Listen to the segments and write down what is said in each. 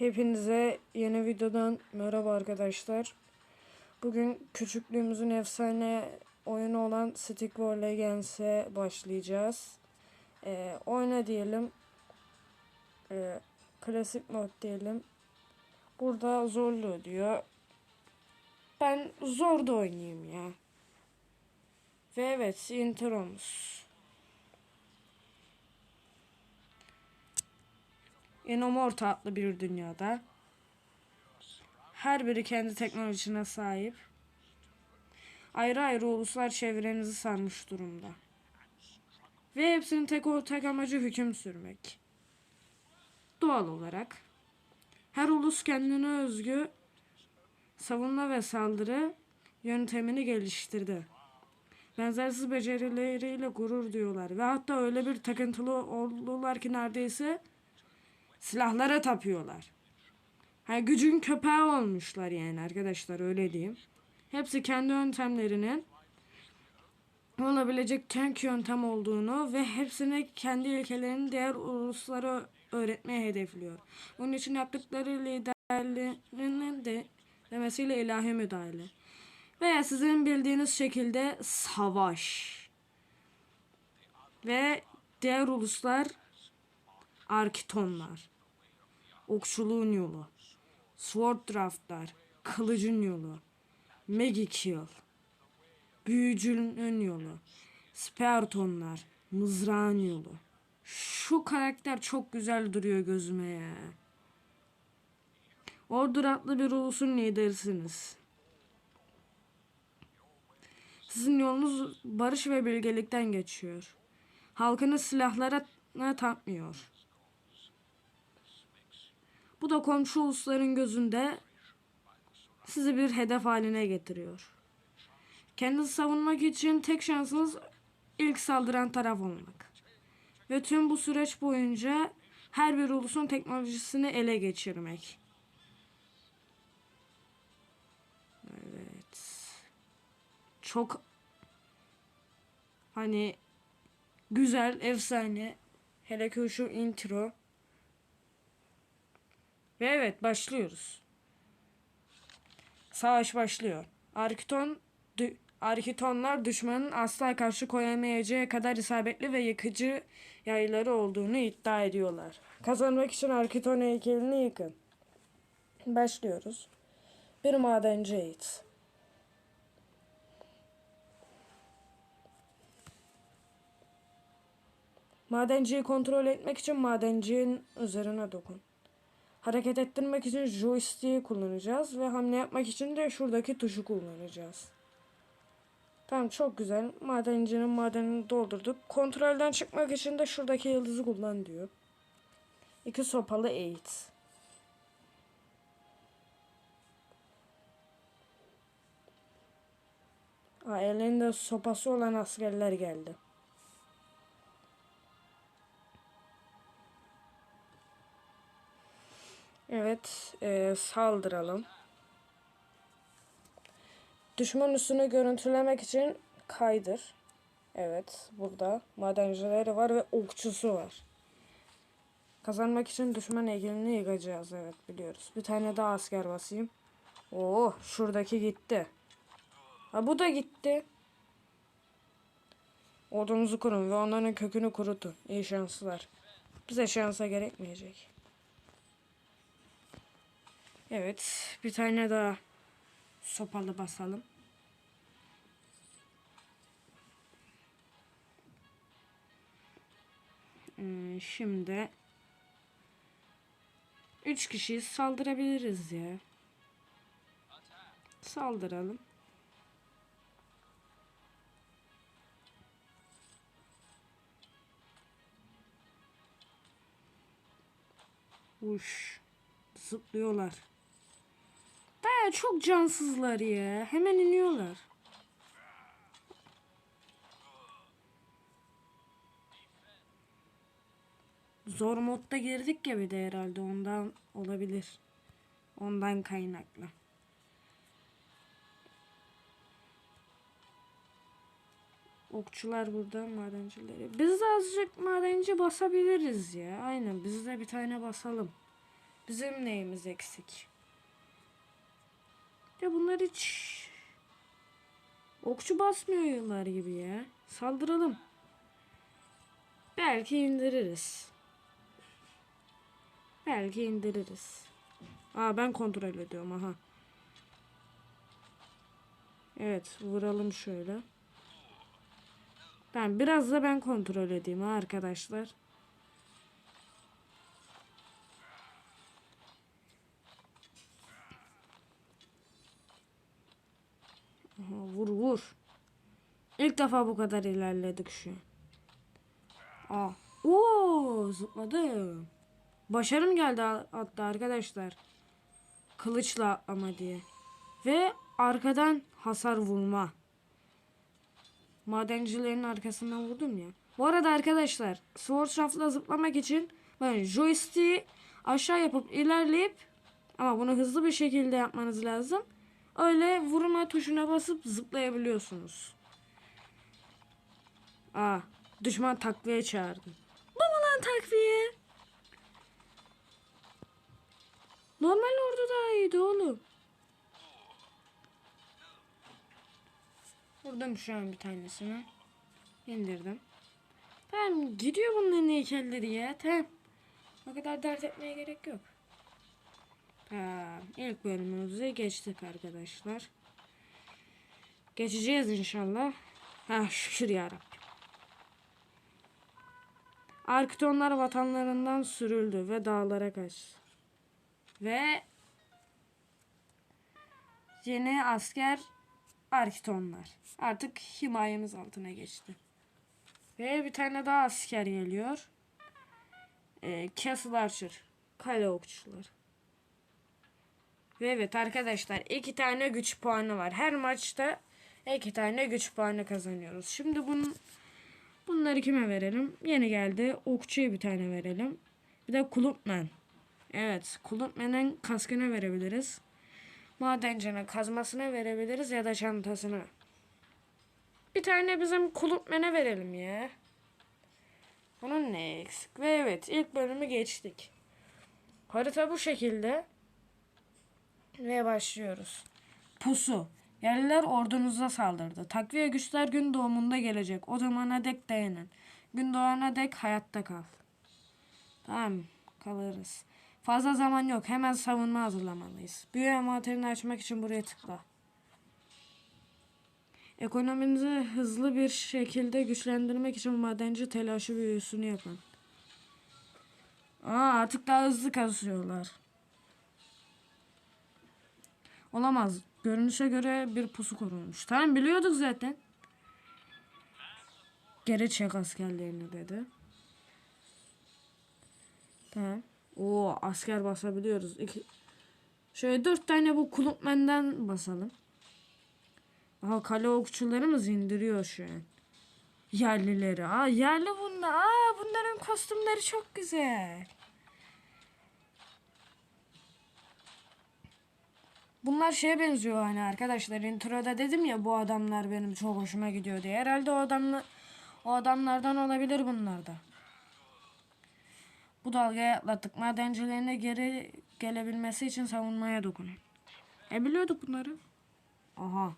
Hepinize yeni videodan merhaba arkadaşlar. Bugün küçüklüğümüzün efsane oyunu olan Stick War Legends'e başlayacağız. Ee, oyna diyelim. Ee, klasik mod diyelim. Burada zorluğu diyor. Ben zor da oynayayım ya. Ve evet intromuz. Enomorta adlı bir dünyada her biri kendi teknolojisine sahip ayrı ayrı uluslar çevrenizi sarmış durumda. Ve hepsinin tek ortak amacı hüküm sürmek. Doğal olarak her ulus kendine özgü savunma ve saldırı yöntemini geliştirdi. Benzersiz becerileriyle gurur duyuyorlar ve hatta öyle bir takıntılı oldular ki neredeyse silahlara tapıyorlar. Ha, gücün köpeği olmuşlar yani arkadaşlar öyle diyeyim. Hepsi kendi yöntemlerinin olabilecek tek yöntem olduğunu ve hepsini kendi ilkelerini diğer uluslara öğretmeye hedefliyor. Bunun için yaptıkları liderlerinin de demesiyle ilahi müdahale. Veya sizin bildiğiniz şekilde savaş. Ve diğer uluslar Arkitonlar. Okçuluğun yolu. Sword draftlar. Kılıcın yolu. Magikill. Büyücünün yolu. Spartonlar. Mızrağın yolu. Şu karakter çok güzel duruyor gözüme ya. Ordur adlı bir ulusun liderisiniz. Sizin yolunuz barış ve bilgelikten geçiyor. Halkınız silahlara tapmıyor. Bu da komşu ulusların gözünde sizi bir hedef haline getiriyor. Kendinizi savunmak için tek şansınız ilk saldıran taraf olmak. Ve tüm bu süreç boyunca her bir ulusun teknolojisini ele geçirmek. Evet. Çok hani güzel, efsane. Hele ki şu intro. Ve evet başlıyoruz. Savaş başlıyor. Arkiton dü- Arkitonlar düşmanın asla karşı koyamayacağı kadar isabetli ve yıkıcı yayları olduğunu iddia ediyorlar. Kazanmak için Arkiton heykelini yıkın. Başlıyoruz. Bir madenci eğit. Madenciyi kontrol etmek için madencinin üzerine dokun. Hareket ettirmek için joystick'i kullanacağız ve hamle yapmak için de şuradaki tuşu kullanacağız. Tamam çok güzel. Madencinin madenini doldurduk. Kontrolden çıkmak için de şuradaki yıldızı kullan diyor. İki sopalı eğit. Aa, elinde sopası olan askerler geldi. Evet, e, saldıralım. Düşman üssünü görüntülemek için kaydır. Evet, burada madencileri var ve okçusu var. Kazanmak için düşman egelini yıkacağız. Evet, biliyoruz. Bir tane daha asker basayım. Oo, şuradaki gitti. Ha bu da gitti. Odunuzu kurun ve onların kökünü kurutun. İyi şanslar. Bize şansa gerekmeyecek. Evet. Bir tane daha sopalı basalım. Ee, şimdi üç kişiyi saldırabiliriz ya. Saldıralım. Uş. Zıplıyorlar. Baya çok cansızlar ya. Hemen iniyorlar. Zor modda girdik ya bir de herhalde ondan olabilir. Ondan kaynaklı. Okçular burada madencileri. Biz de azıcık madenci basabiliriz ya. Aynen biz de bir tane basalım. Bizim neyimiz eksik? Ya bunlar hiç okçu basmıyor yıllar gibi ya. Saldıralım. Belki indiririz. Belki indiririz. Aa ben kontrol ediyorum aha. Evet vuralım şöyle. Tamam biraz da ben kontrol edeyim arkadaşlar. Vur vur. İlk defa bu kadar ilerledik şu. Aa. Oo, zıpladım. Başarım geldi ha- hatta arkadaşlar. Kılıçla atlama diye. Ve arkadan hasar vurma. Madencilerin arkasından vurdum ya. Bu arada arkadaşlar Swordcraft'la zıplamak için böyle joystick'i aşağı yapıp ilerleyip ama bunu hızlı bir şekilde yapmanız lazım. Öyle vurma tuşuna basıp zıplayabiliyorsunuz. Aa, düşman takviye çağırdı. Mu lan takviye? Normal ordu daha iyiydi oğlum. Vurdum şu an bir tanesini. İndirdim. Tamam gidiyor bunların heykelleri ya. Tamam. O kadar dert etmeye gerek yok. Tamam. ilk bölümümüzü geçtik arkadaşlar. Geçeceğiz inşallah. Ha şükür yarabbim. Arkitonlar vatanlarından sürüldü ve dağlara kaçtı. Ve yeni asker Arkitonlar. Artık himayemiz altına geçti. Ve bir tane daha asker geliyor. Ee, Castle Archer. Kale okçuları. Ve evet arkadaşlar iki tane güç puanı var. Her maçta iki tane güç puanı kazanıyoruz. Şimdi bunun bunları kime verelim? Yeni geldi. Okçuya bir tane verelim. Bir de Kulupman. Evet, Kulupman'ın kaskını verebiliriz. Madencinin kazmasına verebiliriz ya da çantasına. Bir tane bizim Kulupman'e verelim ya. Onun ne eksik? Ve evet ilk bölümü geçtik. Harita bu şekilde. Ve başlıyoruz. Pusu. Yerliler ordunuza saldırdı. Takviye güçler gün doğumunda gelecek. O zamana dek dayanın. Gün doğana dek hayatta kal. Tamam kalırız. Fazla zaman yok. Hemen savunma hazırlamalıyız. Büyü envanterini açmak için buraya tıkla. Ekonominizi hızlı bir şekilde güçlendirmek için madenci telaşı büyüsünü yapın. Aa, artık daha hızlı kazıyorlar. Olamaz. Görünüşe göre bir pusu korunmuş. Tamam biliyorduk zaten. Geri çek askerlerini dedi. Tamam. Oo asker basabiliyoruz. İki... Şöyle dört tane bu kulüpmenden basalım. Aha kale okçularımız indiriyor şu an. Yerlileri. Aa yerli bunlar. Aa bunların kostümleri çok güzel. Bunlar şeye benziyor hani arkadaşlar introda dedim ya bu adamlar benim çok hoşuma gidiyor diye. Herhalde o adamla o adamlardan olabilir bunlar da. Bu dalgayı atlattık. Madencilerine geri gelebilmesi için savunmaya dokunun. E biliyorduk bunları. Aha.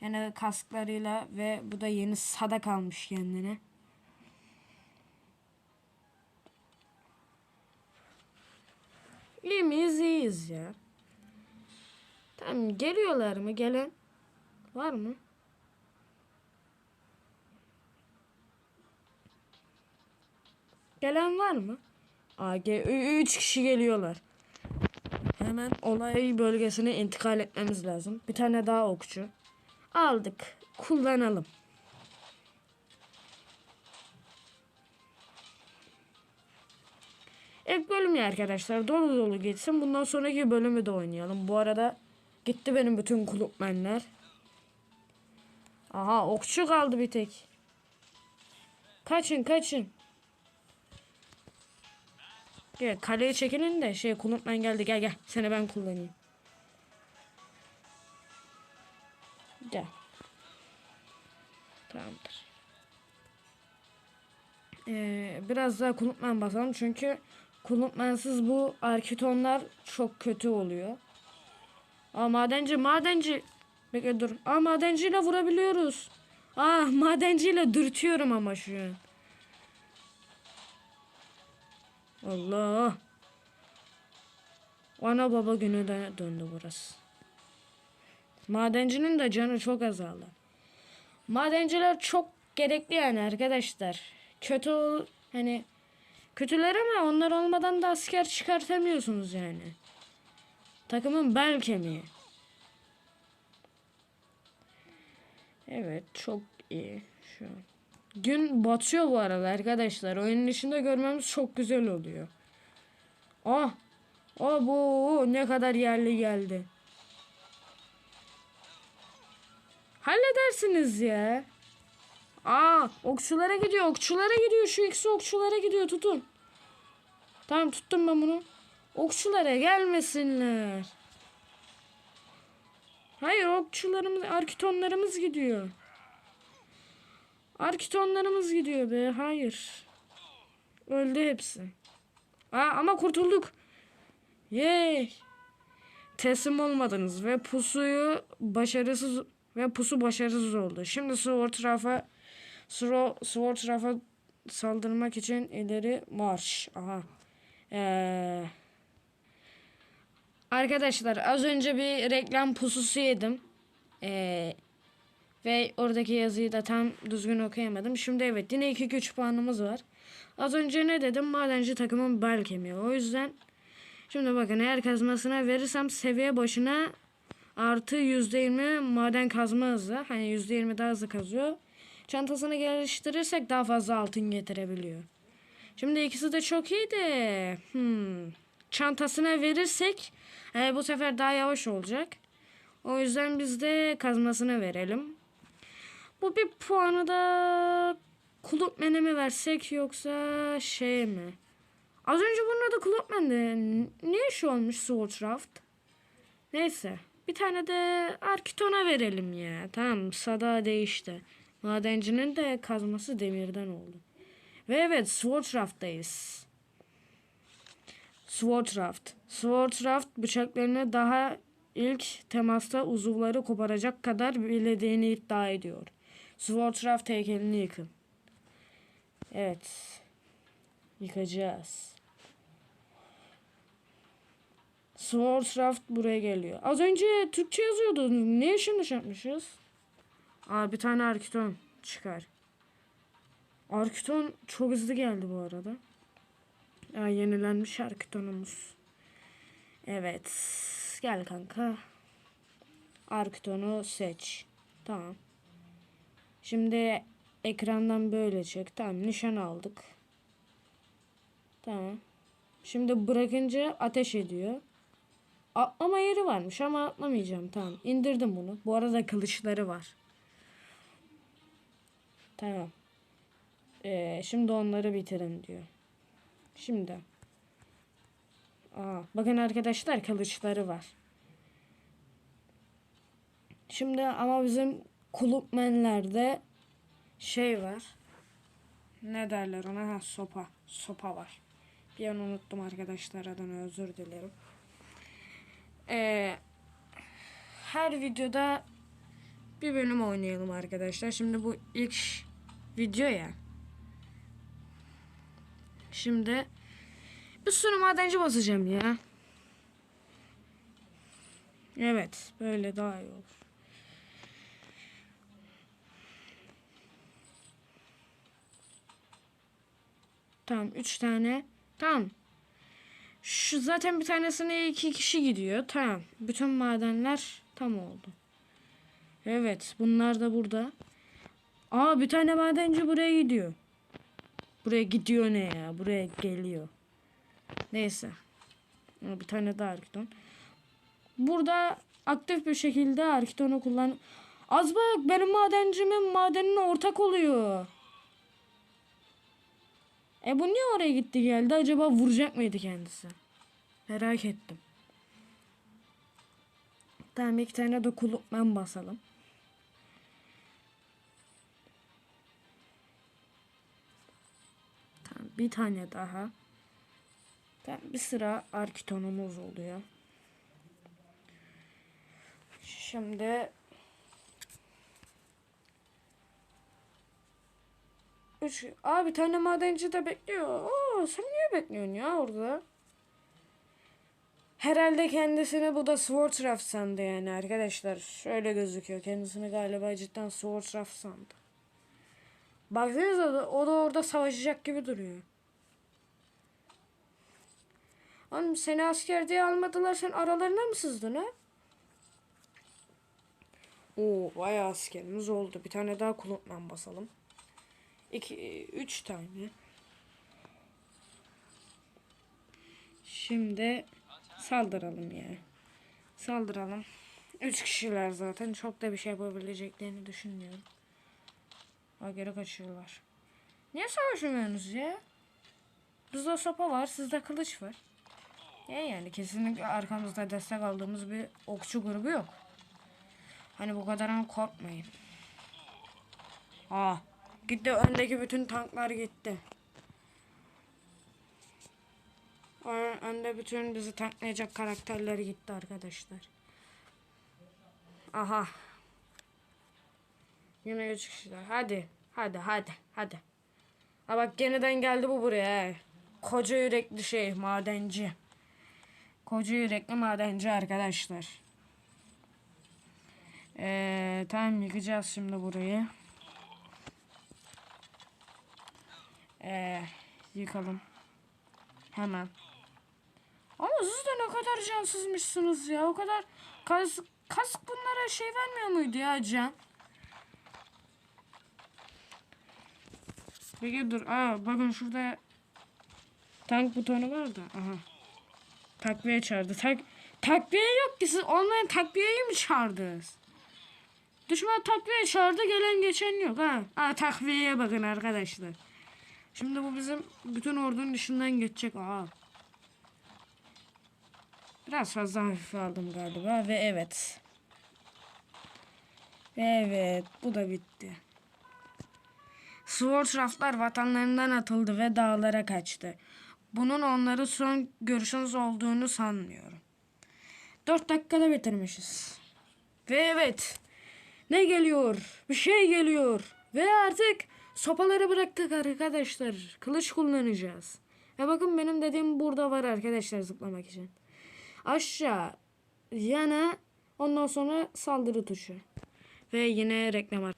Yine kasklarıyla ve bu da yeni sadak almış kendine. İyi miyiz? İyiyiz ya. Tamam geliyorlar mı? Gelen var mı? Gelen var mı? Ü- üç kişi geliyorlar. Hemen olay bölgesine intikal etmemiz lazım. Bir tane daha okçu. Aldık. Kullanalım. İlk bölüm ya arkadaşlar. Dolu dolu geçsin. Bundan sonraki bölümü de oynayalım. Bu arada gitti benim bütün kulüpmenler. Aha okçu kaldı bir tek. Kaçın kaçın. Gel kaleye çekilin de şey kulüpmen geldi. Gel gel. Seni ben kullanayım. Gel. Tamamdır. Ee, biraz daha kulüpmen basalım çünkü kulüpmensiz bu arkitonlar çok kötü oluyor. Aa madenci madenci. Bekle dur. Aa madenciyle vurabiliyoruz. Aa madenciyle dürtüyorum ama şu an. Allah. Ana baba günü de döndü burası. Madencinin de canı çok azaldı. Madenciler çok gerekli yani arkadaşlar. Kötü hani kötüler ama onlar olmadan da asker çıkartamıyorsunuz yani. Takımın bel kemiği. Evet çok iyi şu an. Gün batıyor bu arada arkadaşlar. Oyunun içinde görmemiz çok güzel oluyor. Ah! Ah bu ne kadar yerli geldi. Halledersiniz ya. Aa, okçulara gidiyor, okçulara gidiyor. Şu ikisi okçulara gidiyor, tutun. Tamam tuttum ben bunu. Okçulara gelmesinler. Hayır, okçularımız, arkitonlarımız gidiyor. Arkitonlarımız gidiyor be, hayır. Öldü hepsi. Aa, ama kurtulduk. Yey. Teslim olmadınız ve pusuyu başarısız ve pusu başarısız oldu. Şimdi Sword tarafa Sword, tarafa saldırmak için ileri marş. Aha. Ee, arkadaşlar az önce bir reklam pususu yedim. Ee, ve oradaki yazıyı da tam düzgün okuyamadım. Şimdi evet yine 2 güç puanımız var. Az önce ne dedim? Madenci takımın bel kemiği. O yüzden şimdi bakın eğer kazmasına verirsem seviye başına artı %20 maden kazma hızı. Hani %20 daha hızlı kazıyor. Çantasını geliştirirsek daha fazla altın getirebiliyor. Şimdi ikisi de çok iyi de hmm, çantasına verirsek e, bu sefer daha yavaş olacak. O yüzden biz de kazmasına verelim. Bu bir puanı da kulüpmene mi versek yoksa şey mi? Az önce bunun adı kulüpmendi. Niye şu olmuş Swordcraft? Neyse. Bir tane de Arkitona verelim ya. Tamam sada değişti. Madencinin de kazması demirden oldu. Ve evet Swordcraft'tayız. Swordcraft. Swordcraft bıçaklarını daha ilk temasta uzuvları koparacak kadar bilediğini iddia ediyor. Swordcraft heykelini yıkın. Evet. Yıkacağız. Swordcraft buraya geliyor. Az önce Türkçe yazıyordu. Niye şimdi şey? Aa bir tane Arkiton çıkar. Arkiton çok hızlı geldi bu arada. Aa, yenilenmiş Arkiton'umuz. Evet. Gel kanka. Arkiton'u seç. Tamam. Şimdi ekrandan böyle çek. Tamam nişan aldık. Tamam. Şimdi bırakınca ateş ediyor. Atlama yeri varmış ama atlamayacağım. Tamam. indirdim bunu. Bu arada kılıçları var. Tamam. Ee, şimdi onları bitirin diyor. Şimdi. Aa, bakın arkadaşlar kılıçları var. Şimdi ama bizim kulüpmenlerde şey var. Ne derler ona? Ha, sopa. Sopa var. Bir an unuttum arkadaşlar adını özür dilerim. Ee, her videoda bir bölüm oynayalım arkadaşlar. Şimdi bu ilk video ya. Şimdi bir sürü madenci basacağım ya. Evet, böyle daha iyi olur. Tamam, üç tane. Tamam. Şu zaten bir tanesine iki kişi gidiyor. Tamam. Bütün madenler tam oldu. Evet, bunlar da burada. Aa, bir tane madenci buraya gidiyor. Buraya gidiyor ne ya? Buraya geliyor. Neyse. Bir tane daha Arkiton. Burada aktif bir şekilde Arkiton'u kullan. Az bak benim madencimin madenine ortak oluyor. E bu niye oraya gitti geldi? Acaba vuracak mıydı kendisi? Merak ettim. Tamam iki tane de kulüpmen basalım. Bir tane daha. Tamam, bir sıra arkitonumuz oluyor. Şimdi Üç. Aa bir tane madenci de bekliyor. Oo sen niye bekliyorsun ya orada? Herhalde kendisini bu da Swordscraft sandı yani arkadaşlar. Şöyle gözüküyor. Kendisini galiba cidden Swordscraft sandı. Baksanıza da- o da orada savaşacak gibi duruyor. Oğlum seni asker diye almadılar. Sen aralarına mı sızdın ha? Oo bayağı askerimiz oldu. Bir tane daha kulüpmen basalım. İki, üç tane. Şimdi saldıralım ya. Saldıralım. Üç kişiler zaten. Çok da bir şey yapabileceklerini düşünmüyorum. Ha geri kaçıyorlar. Niye savaşmıyorsunuz ya? Bizde sopa var, sizde kılıç var. Ya yani kesinlikle arkamızda destek aldığımız bir okçu grubu yok. Hani bu kadardan korkmayın. Aa, gitti öndeki bütün tanklar gitti. Ön- Önde bütün bizi tanklayacak karakterler gitti arkadaşlar. Aha. Yine üç kişiler. Hadi. Hadi hadi hadi. Ha bak yeniden geldi bu buraya. Koca yürekli şey madenci. Koca yürekli madenci arkadaşlar. Ee, tamam yıkacağız şimdi burayı. Ee, yıkalım. Hemen. Ama siz de ne kadar cansızmışsınız ya. O kadar kas, kask bunlara şey vermiyor muydu ya can? Peki dur. Aa, bakın şurada tank butonu var da. Aha. Takviye çağırdı. Tak, takviye yok ki siz olmayan takviyeyi mi çağırdınız? Düşman takviye çağırdı gelen geçen yok ha. Aa, takviyeye bakın arkadaşlar. Şimdi bu bizim bütün ordunun dışından geçecek. Aa. Biraz fazla hafife aldım galiba ve evet. Ve evet bu da bitti. Swordscraftlar vatanlarından atıldı ve dağlara kaçtı. Bunun onları son görüşünüz olduğunu sanmıyorum. Dört dakikada bitirmişiz. Ve evet. Ne geliyor? Bir şey geliyor. Ve artık sopaları bıraktık arkadaşlar. Kılıç kullanacağız. Ve bakın benim dediğim burada var arkadaşlar zıplamak için. Aşağı, yana, ondan sonra saldırı tuşu. Ve yine reklam var.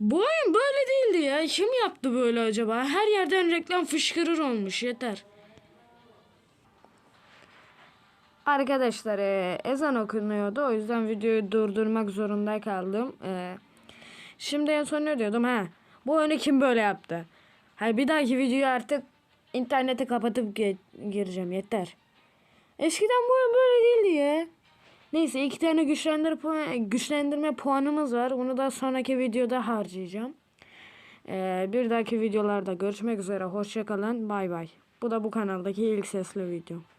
Bu oyun böyle değildi ya. Kim yaptı böyle acaba? Her yerden reklam fışkırır olmuş. Yeter. Arkadaşlar e, ezan okunuyordu. O yüzden videoyu durdurmak zorunda kaldım. E, şimdi en son ne diyordum? Ha, bu oyunu kim böyle yaptı? Hayır bir dahaki videoyu artık interneti kapatıp gireceğim. Yeter. Eskiden bu oyun böyle değildi ya. Neyse iki tane güçlendir güçlendirme puanımız var. Bunu da sonraki videoda harcayacağım. Ee, bir dahaki videolarda görüşmek üzere. Hoşçakalın. Bay bay. Bu da bu kanaldaki ilk sesli video.